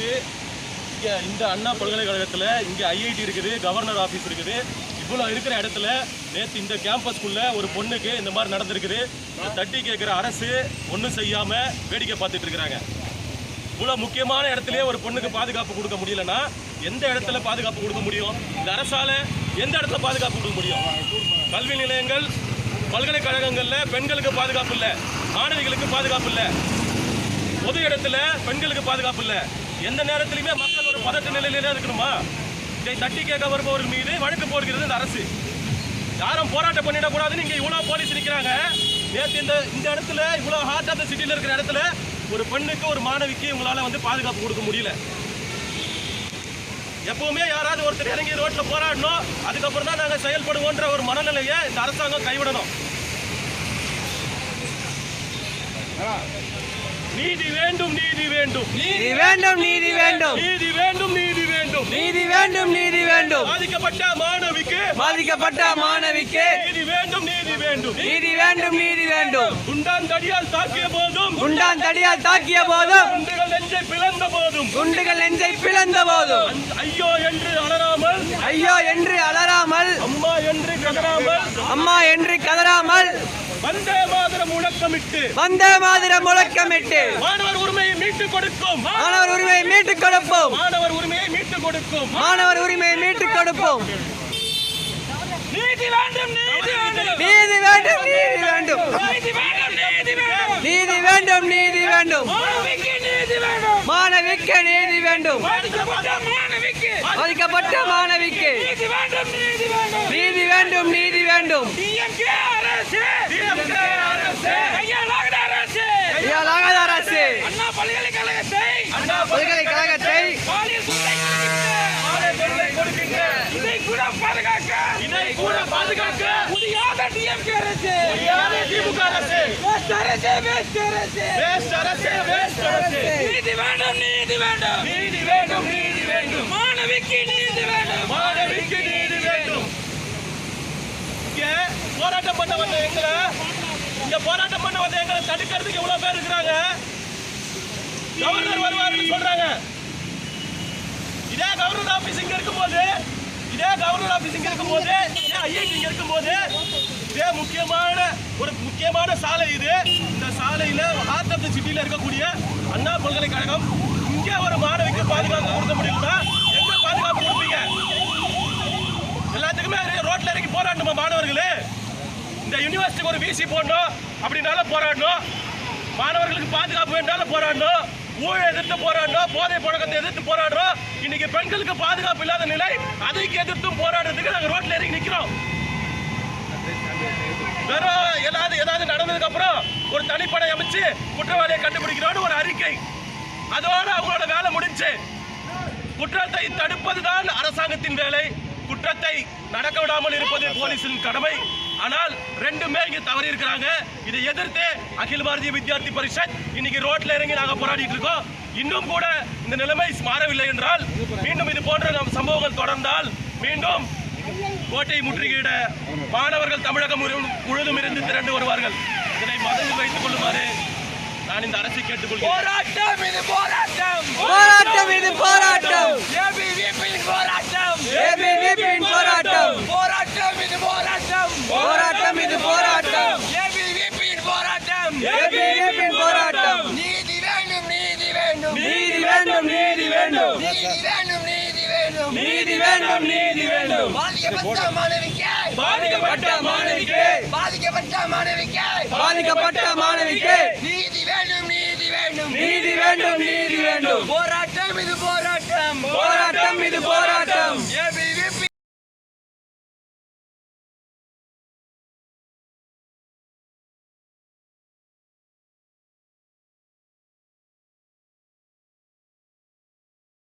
இருக்குது இங்கே இந்த அண்ணா பல்கலைக்கழகத்தில் இங்கே ஐஐடி இருக்குது கவர்னர் ஆஃபீஸ் இருக்குது. இவ்வளோ இருக்கிற இடத்துல நேற்று இந்த கேம்பஸ்க்குள்ளே ஒரு பொண்ணுக்கு இந்த மாதிரி நடந்திருக்குது. தட்டி கேட்குற அரசு ஒன்றும் செய்யாமல் வேடிக்கை பார்த்துட்டு இருக்கிறாங்க. இவ்வளோ முக்கியமான இடத்துலயே ஒரு பொண்ணுக்கு பாதுகாப்பு கொடுக்க முடியலன்னா எந்த இடத்துல பாதுகாப்பு கொடுக்க முடியும்? இந்த அரசால் எந்த இடத்துல பாதுகாப்பு கொடுக்க முடியும்? கல்வி நிலையங்கள் பல்கலைக்கழகங்களில் பெண்களுக்கு பாதுகாப்பு இல்லை மாணவிகளுக்கு பாதுகாப்பு இல்லை. பொது இடத்துல பெண்களுக்கு பாதுகாப்பு இல்லை. எந்த நேரத்திலுமே மக்கள் ஒரு பதட்ட நிலையிலே இருக்கணுமா? இதை தட்டி கேட்க வருபவர்கள் மீது வழக்கு போடுகிறது இந்த அரசு. யாரும் போராட்டம் பண்ணிடக்கூடாதுன்னு இங்கே இவ்வளோ போலீஸ் நிற்கிறாங்க நேற்று இந்த இந்த இடத்துல இவ்வளோ ஹார்ட் ஆஃப் த சிட்டியில் இருக்கிற இடத்துல ஒரு பெண்ணுக்கு ஒரு மாணவிக்கு உங்களால் வந்து பாதுகாப்பு கொடுக்க முடியல. எப்பவுமே யாராவது ஒருத்தர் இறங்கி ரோட்டில் போராடணும். அதுக்கப்புறம் தான் நாங்கள் செயல்படுவோன்ற ஒரு மனநிலையை இந்த அரசாங்கம் கைவிடணும். நீதி வேண்டும் நீதி வேண்டும். நீதி வேண்டும் நீதி வேண்டும். நீதி வேண்டும் நீதி வேண்டும். நீதி வேண்டும் நீதி வேண்டும். பாதிக்கப்பட்ட மாணவிக்கு பாதிக்கப்பட்ட மாணவிக்கு நீதி வேண்டும் நீதி வேண்டும். நீதி வேண்டும் நீதி வேண்டும். குண்டான் தடியால் தாக்கிய போதும். குண்டான் தடியால் தாக்கிய போதும். குண்டுகள் நெஞ்சை பிளந்த போதும். குண்டுகள் நெஞ்சை பிளந்த போதும். ஐயோ என்று அலறாமல். ஐயோ என்று அலறாமல். அம்மா என்று கதறாமல். அம்மா என்று கதறாமல். வந்தே மாதிரம் முழக்கமிட்டு வந்தே மாதிரம் முழக்கமிட்டு மாணவர் உரிமையை மீட்டு கொடுக்கும். மாணவர் உரிமையை மீட்டு கொடுப்போம். மாணவர் உரிமையை மீட்டு கொடுக்கும். மாணவர் உரிமையை மீட்டு கொடுப்போம். நீதி வேண்டும் நீதி வேண்டும். நீதி வேண்டும் நீதி வேண்டும். நீதி வேண்டும் நீதி வேண்டும். மாணவிக்கு நீதி வேண்டும். பாதிக்கப்பட்ட மாணவிக்கு. நீதி வேண்டும் நீதி வேண்டும். டிஎம்கே அரசு. டிஎம்கே அரசு. கையாளாகிற அரசு. ஐயாலாகாத அரசு. அண்ணா பல்கலைக்கழகத்தை. அண்ணா பல்கலைக்கழகத்தை. பாலியல் தொல்லை கொடுக்கின்ற இதை கூட பாதுகாக்க. இதை கூட பாதுகாக்க. முடியாத டிஎம்கே அரசு. முடியாத திமுக அரசு. வேஸ்ட் அரசு வேஸ்ட் அரசு. வேஸ்ட் அரசு வேஸ்ட் அரசு. நீதி வேண்டும் நீதி வேண்டும். நீதி வேண்டும் நீதி வேண்டும். மாணவிக்கு நீதி வேண்டும் மாணவிக்கு நீதி வேண்டும் இங்க போராட்டம் பண்ண வந்த எங்களை. இங்க போராட்டம் பண்ண வந்த எங்களை தடுக்கிறதுக்கு இவ்வளவு பேர் இருக்கிறாங்க. கவர்னர் வருவாருன்னு சொல்றாங்க. இதே கவர்னர் ஆபீஸ் இங்க இருக்கும்போது இதே கவர்னர் ஆபீஸ் இங்க இருக்கும்போது இதே ஐஐடி இங்க இருக்கும்போது இதே முக்கியமான ஒரு முக்கியமான சாலை இது. இந்த சாலையில ஹார்ட் ஆஃப் த இருக்கக்கூடிய அண்ணா பல்கலைக்கழகம் இங்கே ஒரு மாணவிக்கு பாதுகாப்பு கொடுக்க முடியும்னா எங்க பாதுகாப்பு கொடுப்பீங்க? எல்லாத்துக்குமே ரோட்ல இறங்கி போராடணுமா மாணவர்களே? இந்த யூனிவர்சிட்டிக்கு ஒரு விசி போடணும் அப்படின்னாலும் போராடணும். மாணவர்களுக்கு பாதுகாப்பு வேண்டாலும் போராடணும். ஊழல் எதிர்த்து போராடணும் போதை பழக்கத்தை எதிர்த்து போராடுறோம் இன்னைக்கு பெண்களுக்கு பாதுகாப்பு இல்லாத நிலை அதைக்கு எதிர்த்தும் போராடுறதுக்கு நாங்கள் ரோட்ல இறங்கி நிற்கிறோம் வெறும் ஏதாவது ஏதாவது நடந்ததுக்கு அப்புறம் ஒரு தனிப்படை அமைச்சு குற்றவாளியை கண்டுபிடிக்கிறோம்னு ஒரு அறிக்கை. அதோட அவங்களோட வேலை முடிஞ்சு. குற்றத்தை தடுப்பதுதான் அரசாங்கத்தின் வேலை. குற்றத்தை நடக்க விடாமல் இருப்பது போலீசின் கடமை. ஆனால் ரெண்டுமே இங்க தவறி இருக்கிறாங்க. இதை எதிர்த்து அகில பாரதிய வித்யார்த்தி பரிஷத் இன்னைக்கு ரோட்ல இறங்கி நாங்க போராடிட்டு இருக்கோம். இன்னும் கூட இந்த நிலைமை மாறவில்லை என்றால் மீண்டும் இது போன்ற நம் சம்பவங்கள் தொடர்ந்தால் மீண்டும் கோட்டை முற்றுகையிட மாணவர்கள் தமிழகம் முழு- முழுவதும் இருந்து திரண்டு வருவார்கள். இதனை மனதில் வைத்துக் கொள்ளுமாறு நான் இந்த அரசை கேட்டுக்கொள்கிறேன். போராட்டம் இது போராட்டம். போராட்டம் இது போராட்டம். வேண்டும். நீதி வேண்டும் நீதி வேண்டும். நீதி வேண்டும் நீதி வேண்டும். பாதிக்கப்பட்ட மாணவிக்கு. பாதிக்கப்பட்ட மாணவிக்கு. பாதிக்கப்பட்ட மாணவிக்கு. பாதிக்கப்பட்ட மாணவிக்கு. நீதி வேண்டும் நீதி வேண்டும். நீதி வேண்டும் நீதி வேண்டும். போராட்டம் இது போராட்டம் போராட்டம்.